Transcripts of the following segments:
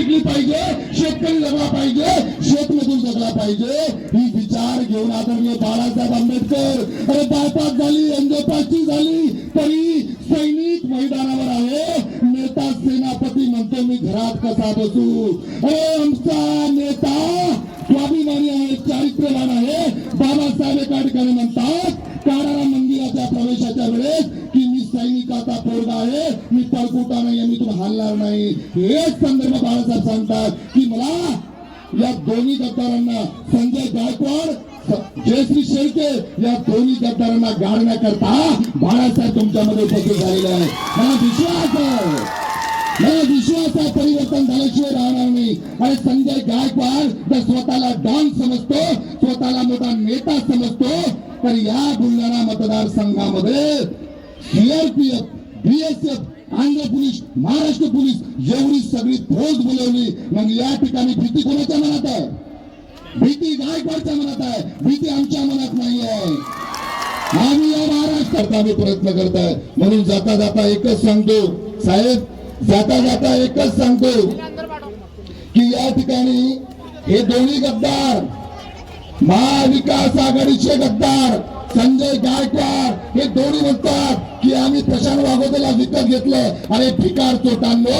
टिकली पाहिजे शेतकरी जगला पाहिजे शेतमजूर जगला पाहिजे. ही विचार घेऊन आदरणीय बाळासाहेब आंबेडकर अरे बायपास झाली एनजोपासची झाली तरी सैनिक मैदानावर आहे. नेता सेनापती म्हणतो मी घरात कसा बसू? अरे आमचा नेता स्वाभिमानी आहे चारित्र्यवान आहे. बाबासाहेब एका ठिकाणी म्हणतात काळाराम मंदिराच्या प्रवेशाच्या वेळेस सैनिकाचा पोरगा आहे. मी पळकुटा नाही मी तुला हलणार नाही. हेच संदर्भ बाळासाहेब सांगतात की मला या दोन्ही गद्दारांना संजय गायकवाड जयश्री शेळके या दोन्ही गद्दारांना गाडण्याकरता बाळासाहेब तुमच्यामध्ये उपस्थित झालेले आहे मला विश्वास आहे. मला विश्वासा परिवर्तन झाल्याशिवाय राहणार नाही. आणि संजय गायकवाड जर स्वतःला डॉन समजतो स्वतःला मोठा नेता समजतो तर या बुलढाणा मतदारसंघामध्ये CRPF BSF Andhra police Maharashtra police एवढी सगळी फौज बोलवली. मग या ठिकाणी भीती कोणाच्या मनात आहे? भीती गायकवाडच्या मनात आहे. भीती आमच्या मनात नाही आहे आम्ही या महाराष्ट्रात आम्ही प्रयत्न करत आहे म्हणून जाता जाता एकच सांगतो साहेब जाता जाता एकच सांगतो की या ठिकाणी हे दोन्ही गद्दार महाविकास आघाडीचे गद्दार संजय गायकवाड हे दोन्ही म्हणतात की आम्ही प्रशांत वागोदेला विकत घेतलं अरे भिकार चोटांनो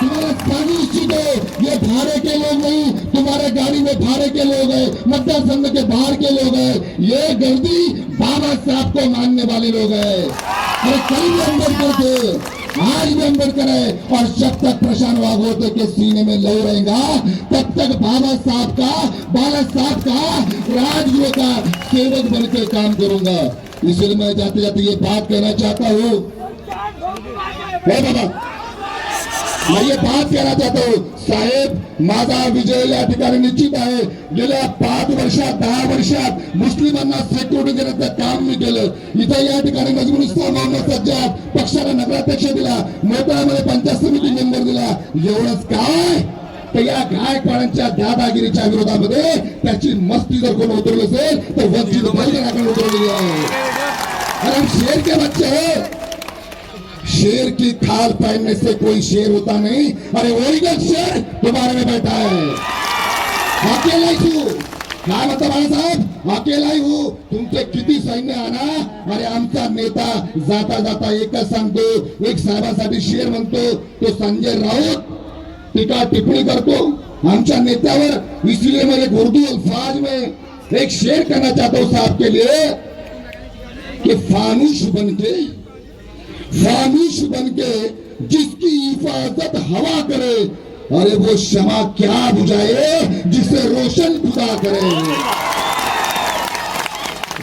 तुम्हारा सांगू इच्छितो ये भाड़े के लोग नहीं. तुम्हारे गाड़ी में भाड़े के लोग हैं मतदार संघ के बाहर के लोग हैं ये गर्दी बाबा साहब को मानने वाले लोग हैं अरे कई भी अम्बेडकर थे आज भी अम्बेडकर है और जब तक प्रशांत वाघोते के सीने में लहू रहेगा. तब तक बाबा साहब का बाला साहब का राजगुरु का सेवक बन के काम करूंगा. इसलिए मैं जाते जाते ये बात कहना चाहता हूँ। हे बाबा मैं ये बात कहना चाहता हूँ साहेब माझा विजय या ठिकाणी निश्चित आहे. गेल्या पाच वर्षात दहा वर्षात मुस्लिमांना सेक्युरिटी देण्याचं काम मी केलं. इथं या ठिकाणी नजमुल इस्लाम मोहम्मद सज्जाद पक्षाला नगराध्यक्ष दिला मोठ्यामध्ये पंचायत समिती मेंबर दिला. एवढंच काय? तर या गायकवाडांच्या दादागिरीच्या विरोधामध्ये त्याची मस्ती जर कोण उतरली असेल तर वंचित बहुजनाकडे उतरलेली आहे. कारण शेर के बच्चे शेर की खाल पहनने से कोई शेर होता नहीं। अरे ओरिजिनल शेर तुम्हारे में बैठा है। अकेला ही हूँ काय म्हणता बाळासाहेब अकेला ही हूँ। तुमचे किती सैन्य आणा अरे आमचा नेता जाता जाता एकच सांगतो एक साहेबासाठी शेर म्हणतो तो संजय राऊत टीका टिप्पणी करतो। आमच्या नेत्यावर, इसलिए मैं एक उर्दू अल्फाज में एक शेर कहना चाहता हूँ साहब के लिए कि फानुश बन के बन के जिसकी हिफाजत हवा करे अरे वो क्षमा क्या बुझाए जिसे रोशन खुदा करे।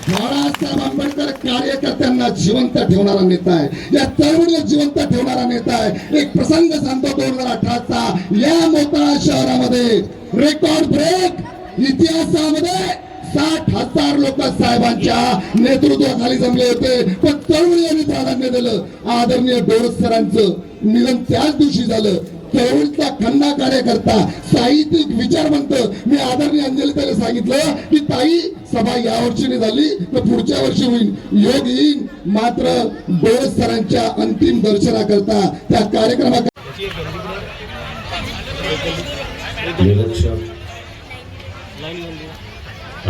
बाळासाहेब आंबेडकर कार्यकर्त्यांना जिवंत ठेवणारा नेता आहे. या चळवळीला जिवंत ठेवणारा नेता आहे. एक प्रसंग सांगतो दोन हजार अठराचा या मोताळा शहरामध्ये रेकॉर्ड ब्रेक इतिहासामध्ये साठ हजार लोक साहेबांच्या नेतृत्वाखाली जमले होते. पण चळवळी यांनी प्राधान्य दिलं. आदरणीय डोळस सरांचं निधन त्याच दिवशी झालं. चळवळीचा खन्ना कार्यकर्ता साहित्यिक विचारवंत मी आदरणीय अंजली त्याला सांगितलं की ताई सभा या वर्षी झाली तर पुढच्या वर्षी होईल योग येईल मात्र डोळस सरांच्या अंतिम दर्शनाकरता त्या कार्यक्रमात निरीक्षक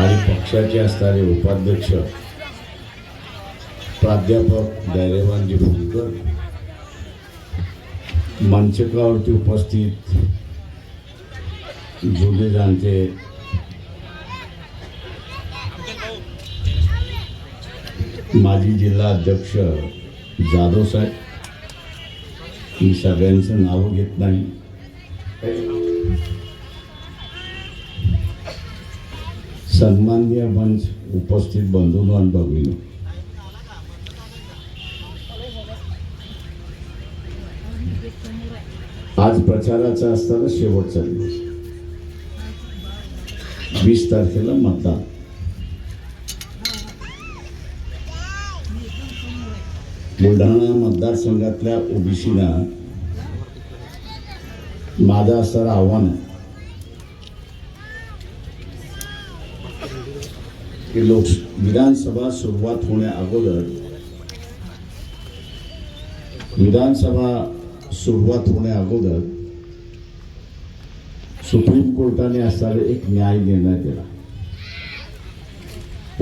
आणि पक्षाचे असणारे उपाध्यक्ष प्राध्यापक धैर्यवानजी भोलकर मंचकावरती उपस्थित जुने जाणते माजी जिल्हा अध्यक्ष जाधव साहेब. मी सगळ्यांचं नावं घेत नाही. सन्माननीय मंच उपस्थित बंधूंनो आणि भगिनी. आज प्रचाराचा असताना शेवटचा दिवस. वीस तारखेला मतदान. बुलढाणा मतदारसंघातल्या ओबीसीना माझं असणारं आव्हान आहे. की लोक विधानसभा सुरुवात होण्या अगोदर विधानसभा सुरुवात होण्या अगोदर सुप्रीम कोर्टाने असताना एक न्याय निर्णय दिला.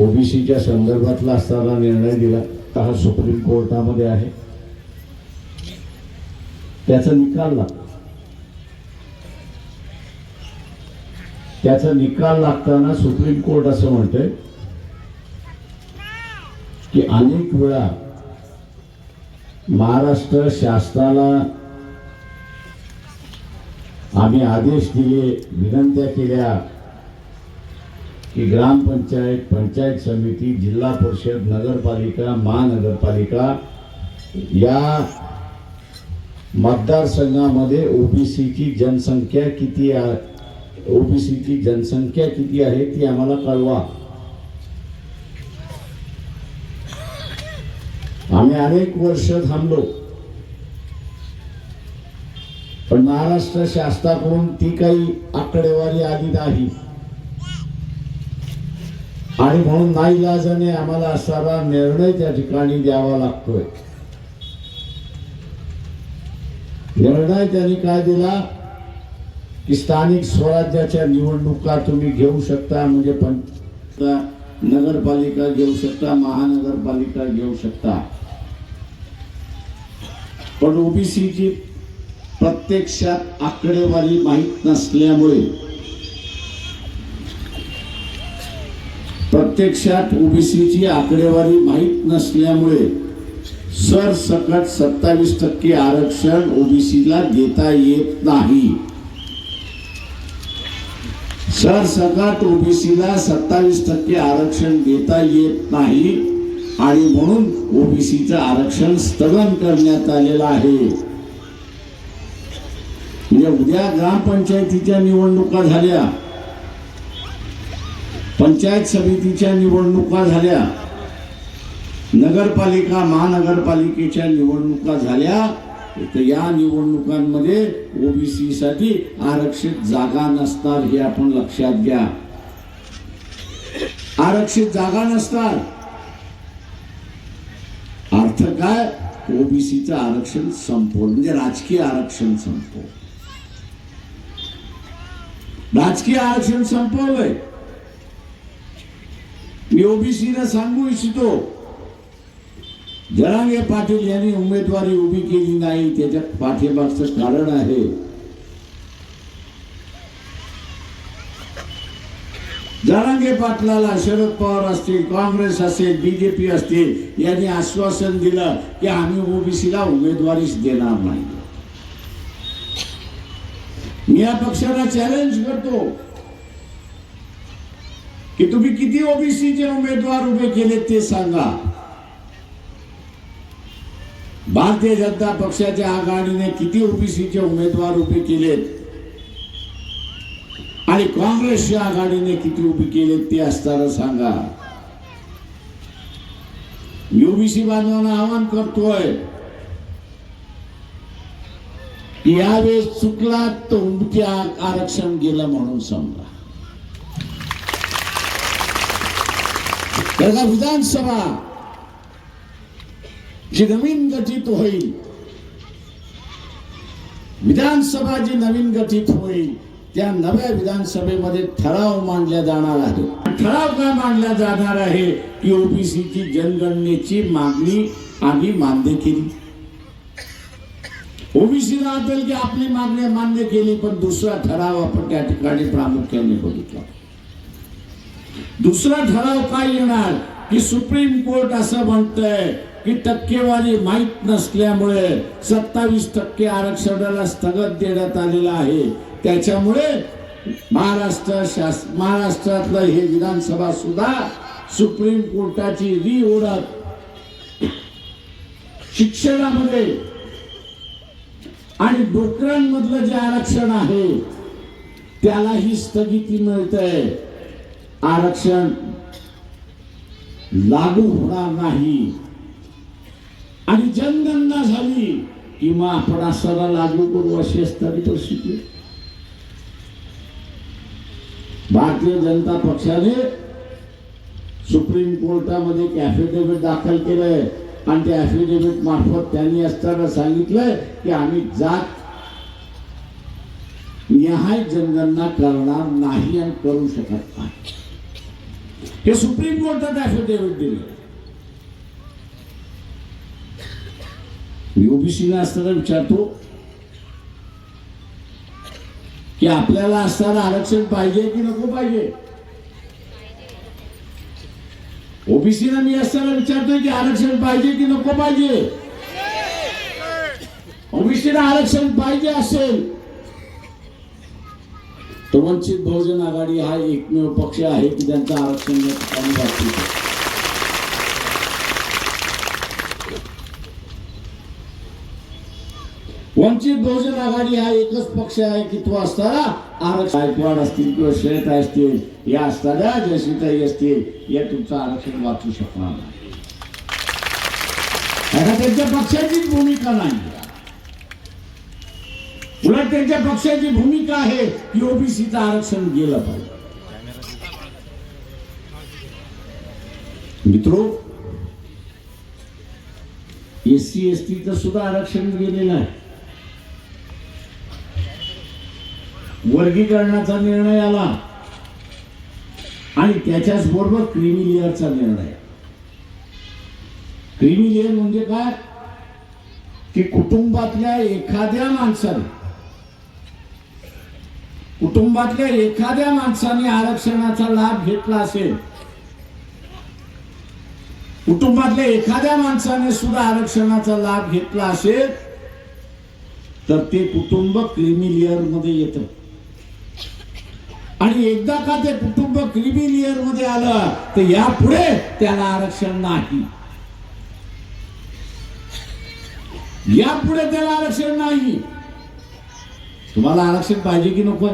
ओबीसीच्या संदर्भातला असताना निर्णय दिला. तर हा सुप्रीम कोर्टामध्ये आहे. त्याचा निकाल लागतो. त्याचा निकाल लागताना सुप्रीम कोर्ट असं म्हणतंय की अनेक वेळा महाराष्ट्र शासनाला आम्ही आदेश दिले विनंत्या केल्या की ग्रामपंचायत पंचायत समिती जिल्हा परिषद नगरपालिका महानगरपालिका या मतदारसंघामध्ये ओबीसीची जनसंख्या किती आहे ओबीसीची जनसंख्या किती आहे ती आम्हाला कळवा. आम्ही अनेक वर्ष थांबलो. पण महाराष्ट्र शासनाकडून ती काही आकडेवारी आली नाही. आणि म्हणून नाईलाजाने आम्हाला असा निर्णय त्या ठिकाणी द्यावा लागतोय. निर्णय त्यांनी काय दिला? की स्थानिक स्वराज्याच्या निवडणुका तुम्ही घेऊ शकता म्हणजे पण नगरपालिका घेऊ शकता महानगरपालिका घेऊ शकता. पण ओबीसीची प्रत्यक्षात आकडेवारी माहीत नसल्यामुळे प्रत्यक्षात ओबीसीची आकडेवारी माहीत नसल्यामुळे सरसकट सत्तावीस टक्के आरक्षण ओबीसीला देता येत नाही. सरसकट ओबीसीला सत्तावीस टक्के आरक्षण देता येत नाही. आणि म्हणून ओबीसीचं आरक्षण स्थगन करण्यात आलेलं आहे. म्हणजे उद्या ग्रामपंचायतीच्या निवडणुका झाल्या. पंचायत समितीच्या निवडणुका झाल्या. नगरपालिका महानगरपालिकेच्या निवडणुका झाल्या. तर या निवडणुकांमध्ये ओबीसी साठी आरक्षित जागा नसणार हे आपण लक्षात घ्या. आरक्षित जागा नसतात अर्थ काय ओबीसीचं आरक्षण संपवलं. म्हणजे राजकीय आरक्षण संपव राजकीय आरक्षण संपवलंय. मी ओबीसीला सांगू इच्छितो. जरांगे पाटील यांनी उमेदवारी उभी केली नाही त्याच्या पाठीमागचं कारण आहे. जरांगे पाटलाला शरद पवार असतील काँग्रेस असेल बीजेपी असतील यांनी आश्वासन दिलं की आम्ही ओबीसीला उमेदवारीच देणार नाही मी या पक्षाला चॅलेंज करतो की तुम्ही किती ओबीसीचे उमेदवार उभे केले ते सांगा भारतीय जनता पक्षाच्या आघाडीने किती ओबीसीचे उमेदवार उभे केलेत आणि काँग्रेसच्या आघाडीने किती उभी केले ते असताना सांगा. मी ओबीसी बांधवांना आवाहन करतोय. यावेळेस चुकला तो आरक्षण गेलं म्हणून समजा. त्याचा विधानसभा जी नवीन गठीत होईल विधानसभा जी नवीन गठीत होईल त्या नव्या विधानसभेमध्ये ठराव मांडला जाणार आहे ठराव काय मांडला जाणार आहे? की ओबीसीची जनगणनेची मागणी आम्ही मान्य केली. ओबीसीला वाटेल की आपली मागणी मान्य केली पण दुसरा ठराव आपण त्या ठिकाणी प्रामुख्याने बघितला. दुसरा ठराव काय येणार? की सुप्रीम कोर्ट असं म्हणतंय की टक्केवारी माहीत नसल्यामुळे सत्तावीस टक्के आरक्षणाला स्थगत देण्यात आलेलं आहे. त्याच्यामुळे महाराष्ट्र शास महाराष्ट्रातलं हे विधानसभा सुद्धा सुप्रीम कोर्टाची री ओळख शिक्षणामध्ये आणि डोकरांमधलं जे आरक्षण आहे त्यालाही स्थगिती मिळते आरक्षण लागू होणार नाही. आणि जनगणना झाली किंवा आपण असाला लागू करू अशी स्थगित परिस्थिती. भारतीय जनता पक्षाने सुप्रीम कोर्टामध्ये एक ॲफिडेव्हिट दाखल केलंय. आणि त्या ॲफिडेव्हिट मार्फत त्यांनी असताना सांगितलंय की आम्ही जात निहाय जनगणना करणार नाही आणि करू शकत नाही. हे सुप्रीम कोर्टात ॲफिडेव्हिट दिले मी ओबीसीला असताना विचारतो की आपल्याला असणारं आरक्षण पाहिजे की नको पाहिजे? ओबीसीला मी असताना विचारतोय की आरक्षण पाहिजे की नको पाहिजे? ओबीसीला आरक्षण पाहिजे असेल तर वंचित बहुजन आघाडी हा एकमेव पक्ष आहे की त्यांचं आरक्षण या ठिकाणी बाकी आहे. वंचित बहुजन आघाडी हा एकच पक्ष आहे की तो असताना आरक्षण. गायकवाड असतील किंवा श्वेता असतील या असताना जयश्रीताई असतील या तुमचं आरक्षण वाचू शकणार नाही. आता त्यांच्या पक्षाचीच भूमिका नाही. उलट त्यांच्या पक्षाची भूमिका आहे की ओबीसीचं आरक्षण गेलं पाहिजे. मित्रो एस सी एस टीचं सुद्धा आरक्षण गेलेलं आहे. वर्गीकरणाचा निर्णय आला. आणि त्याच्याच बरोबर क्रिमिलियरचा निर्णय. क्रिमिलियर म्हणजे काय? की कुटुंबातल्या एखाद्या माणसाने कुटुंबातल्या एखाद्या माणसाने आरक्षणाचा लाभ घेतला असेल कुटुंबातल्या एखाद्या माणसाने सुद्धा आरक्षणाचा लाभ घेतला असेल तर ते कुटुंब क्रिमिलियरमध्ये येतं. आणि एकदा का ते कुटुंब क्रिमिलियरमध्ये आलं तर यापुढे त्याला आरक्षण नाही. यापुढे त्याला आरक्षण नाही. तुम्हाला आरक्षण पाहिजे की नको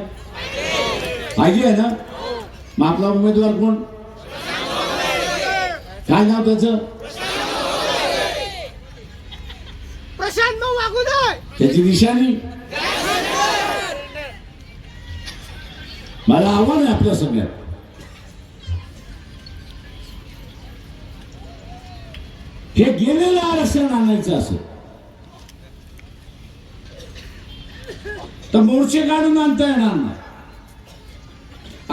पाहिजे आहे ना? मग आपला उमेदवार कोण? काय नाव त्याचं? त्याची निशाणी? मला आव्हान आहे आपल्या सगळ्यात हे गेलेलं आरक्षण आणायचं असेल तर मोर्चे काढून आणता येणार नाही.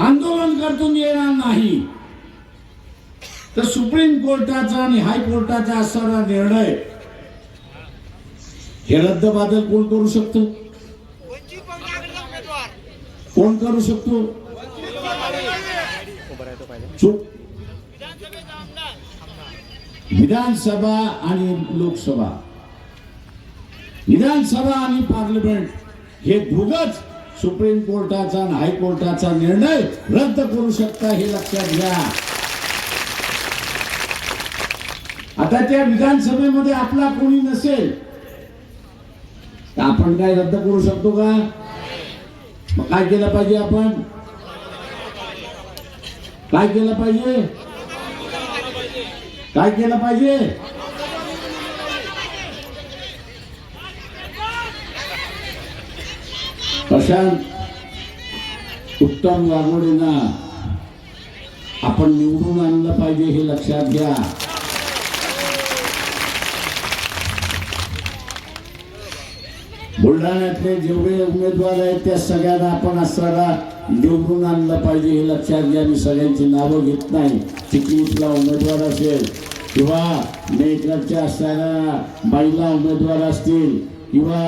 आंदोलन करतून येणार नाही. तर सुप्रीम कोर्टाचा आणि हायकोर्टाचा असणारा निर्णय. हे रद्दबादल कोण करू शकतो वंचित बहुजन आघाडीचा उमेदवार कोण करू शकतो? चूक. विधानसभा आणि लोकसभा. विधानसभा आणि पार्लमेंट हे दोघच सुप्रीम कोर्टाचा आणि हायकोर्टाचा निर्णय रद्द करू शकता हे लक्षात घ्या. आता त्या विधानसभेमध्ये आपला कोणी नसेल. तर आपण काय रद्द करू शकतो का? मग काय केलं पाहिजे आपण? काय केलं पाहिजे? काय केलं पाहिजे? प्रशांत उत्तम वाघोडेंना आपण निवडून आणलं पाहिजे हे लक्षात घ्या. बुलढाण्यातले जेवढे उमेदवार आहेत त्या सगळ्यांना आपण असताना निवडून आणलं पाहिजे हे लक्षात घ्या. मी सगळ्यांची नावं घेत नाही. चिखलीतला उमेदवार असेल किंवा मेकरच्या असणाऱ्या महिला उमेदवार असतील किंवा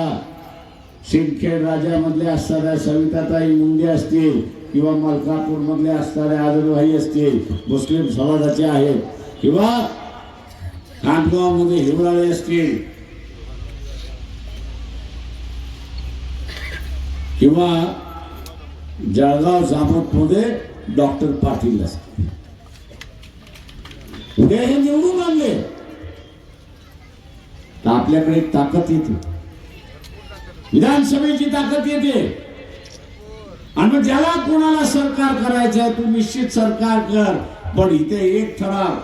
सिंदखेड राजामधले असणाऱ्या सविताताई मुंडे असतील किंवा मलकापूरमधले असणारे आदरभाई असतील मुस्लिम समाजाचे आहेत किंवा खांडगावमध्ये हिवराळे असतील किंवा जळगाव जामोदमध्ये डॉक्टर पाटील असतील उद्या हे निवडून आणले. तर आपल्याकडे एक ताकद येते. विधानसभेची ताकद येते. आणि मग ज्याला कोणाला सरकार करायचं आहे तू निश्चित सरकार कर. पण इथे एक ठराव.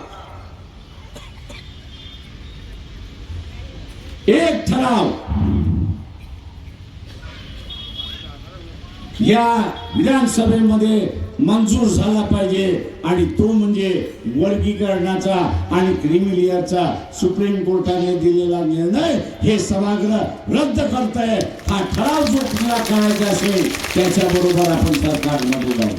एक ठराव. या विधानसभेमध्ये मंजूर झाला पाहिजे आणि तो म्हणजे वर्गीकरणाचा आणि क्रिमिलियरचा सुप्रीम कोर्टाने दिलेला निर्णय हे सभागृह रद्द करत आहे हा ठराव जो पुरा करायचा असेल त्याच्याबरोबर आपण सरकारमध्ये जाऊ.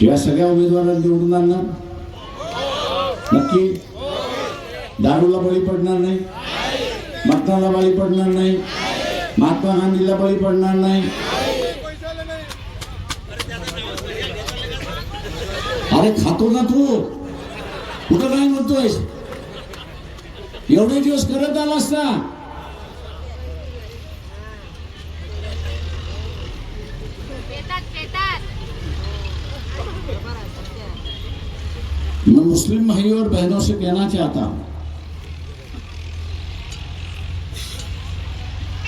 या सगळ्या उमेदवारांना निवडून आणणार? नक्की? दारूला बळी पडणार नाही? मतदानाला बळी पडणार नाही. महात्मा गांधीला बळी पडणार नाही. अरे खातो ना तू. कुठं काय एवढे दिवस करत आला असता मैं मुस्लिम भाइयों और बहनों से कहना चाहता हूँ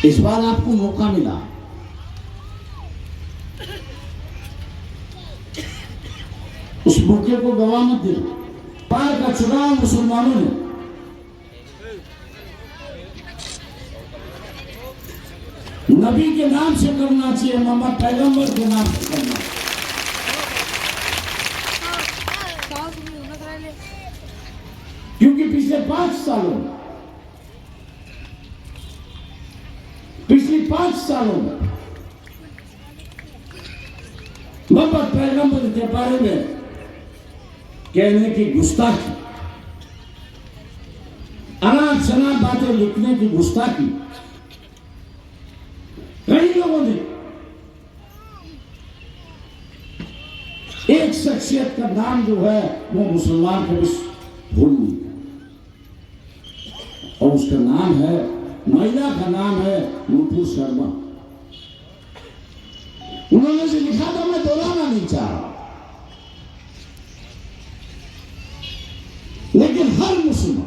इस बार आपको मौका मिला। उस मौके को गवा मत दे बार का चुनाव मुसलमानों ने। नबी के नाम से करना चाहिए, मोहम्मद पैगंबर के नाम से करना। क्योंकि पिछले पाँच सालों में पिछले पाँच सालों में मोहम्मद पैगंबर के बारे में कहने की गुस्ताखी अनाथ शनाथ बातें लिखने की गुस्ताखी कई लोगों ने एक शख्सियत का नाम जो है वो मुसलमान को भूल और उसका नाम है महिला का नाम है रूपू शर्मा? उन्होंने से लिखा था मैं दोहराना नहीं चाह। रहा लेकिन हर मुसलमान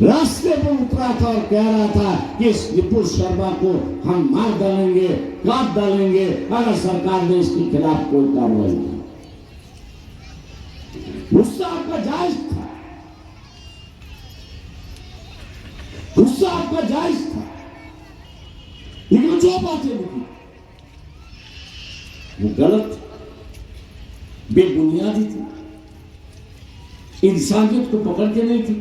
रास्ते पर उतरा था और कह रहा था कि इस विपुल शर्मा को हम मार डालेंगे काट डालेंगे अगर सरकार ने इसके खिलाफ कोई कार्रवाई की। बातें लिखी वो गलत. थी बेबुनियादी थी इंसानियत को पकड़ के नहीं थी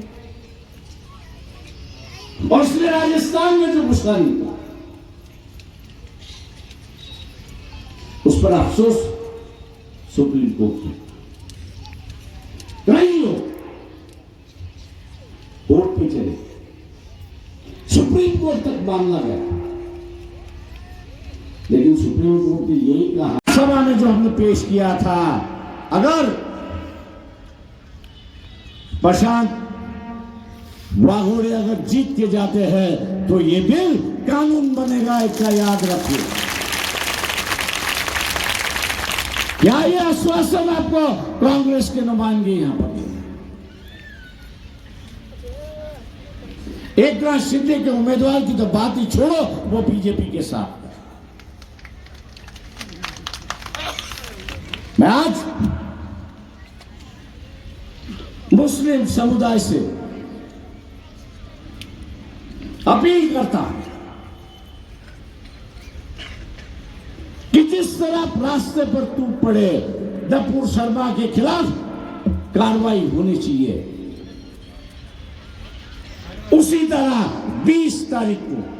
और इसलिए राजस्थान में जो गुस्सा निकला उस पर अफसोस सुप्रीम कोर्ट की कई लोग कोर्ट पे चले. सुप्रीम कोर्ट तक मामला गया. सुप्रीम कोर्ट ने यही कहा सभा में जो हमने पेश किया था, अगर प्रशांत वाघोड़े अगर जीत के जाते हैं तो ये बिल कानून बनेगा इसका याद रखिए। क्या ये आश्वासन आपको कांग्रेस के नुमाइंदे यहाँ पर एक नाथ शिंदे के उम्मीदवार की तो बात ही छोड़ो, वो बीजेपी के साथ है। मैं आज मुस्लिम समुदाय से अपील करता हूँ कि जिस तरह रास्ते पर टूट पड़े दपुर शर्मा के खिलाफ कार्रवाई होनी चाहिए उसी तरह 20 तारीख को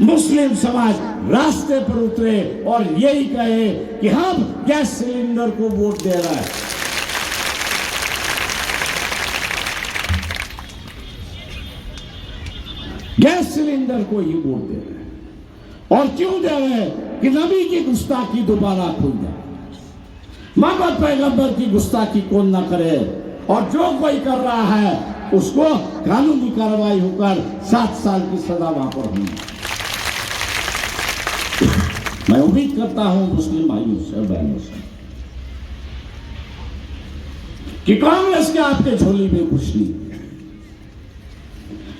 मुस्लिम समाज रास्ते पर उतरे और यही कहे कि हम गैस सिलेंडर को वोट दे रहा है। गैस सिलेंडर को ही वोट दे रहे हैं। और क्यों दे रहे हैं कि नबी की गुस्ताखी दोबारा खुल जाए? मोहम्मद पैगंबर की गुस्ताखी कौन ना करे? और जो कोई कर रहा है, उसको कानूनी कार्रवाई होकर सात साल की सजा वहाँ पर होनी मैं उम्मीद करता हूँ मुस्लिम भाइयों से बहनों से कि कांग्रेस के आपके झोली में कुछ नहीं।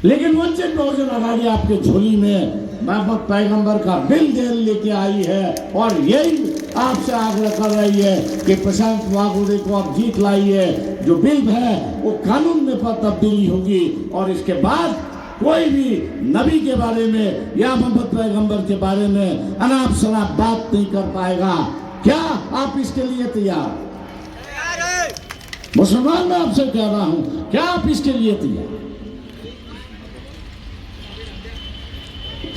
लेकिन वंचित बहुजन आघाड़ी आपके झोली में मोहम्मद पैगंबर का बिल जेल लेके आई है और यही आपसे आग्रह कर रही है कि प्रशांत वागुड़े को आप जीत लाइए। जो बिल है, वो कानून में पर तब्दीली होगी और इसके बाद कोई भी नबी के बारे में या मोहम्मद पैगंबर के बारे में अनाप शनाप बात नहीं कर पाएगा। क्या आप इसके लिए तैयार? मुसलमान, मैं आपसे कह रहा हूँ, क्या आप इसके लिए तैयार?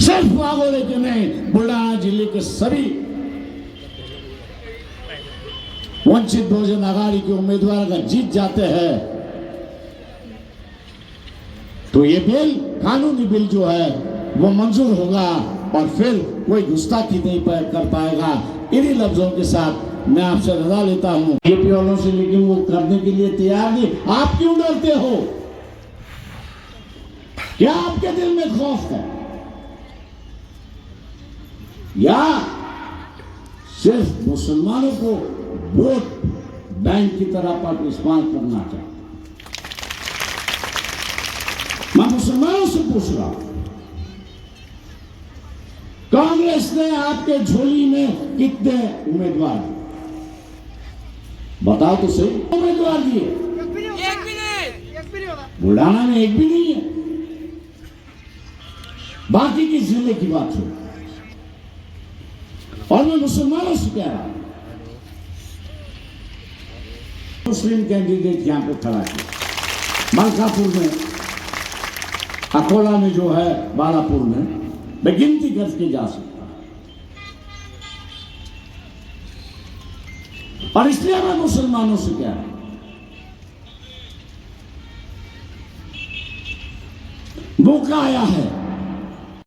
सिर्फ़ वागोले के नहीं बुल्ढाना ज़िले के सभी वंचित बहुजन आघाड़ी के उम्मीदवार अगर जीत जाते हैं तो ये बिल, कानूनी बिल जो है, वो मंजूर होगा और फिर कोई गुस्ताखी नहीं कर पाएगा। इन्हीं लफ्जों के साथ मैं आपसे रजा लेता हूँ। बीजेपी वालों से लेकिन वो करने के लिए तैयार नहीं। आप क्यों डरते हो? क्या आपके दिल में खौफ है? या सिर्फ़ मुसलमानों को वोट बैंक की तरह इस्तेमाल करना चाहते मैं मुसलमानों पूछ रहा कांग्रेस ने आपके झोली में कितने उम्मीदवार दिए? बताओ तो सही उम्मीदवार दिए एक भी नहीं में एक भी नहीं है बाकी की जिले की बात हो और मैं मुसलमानों से कह रहा हूं मुस्लिम कैंडिडेट यहां पे खड़ा है मलकापुर में अकोला में जो है, बालापुर में, मैं गिनती करके जा सकता और इसलिए मैं मुसलमानों से क्या हूँ। मौका आया है।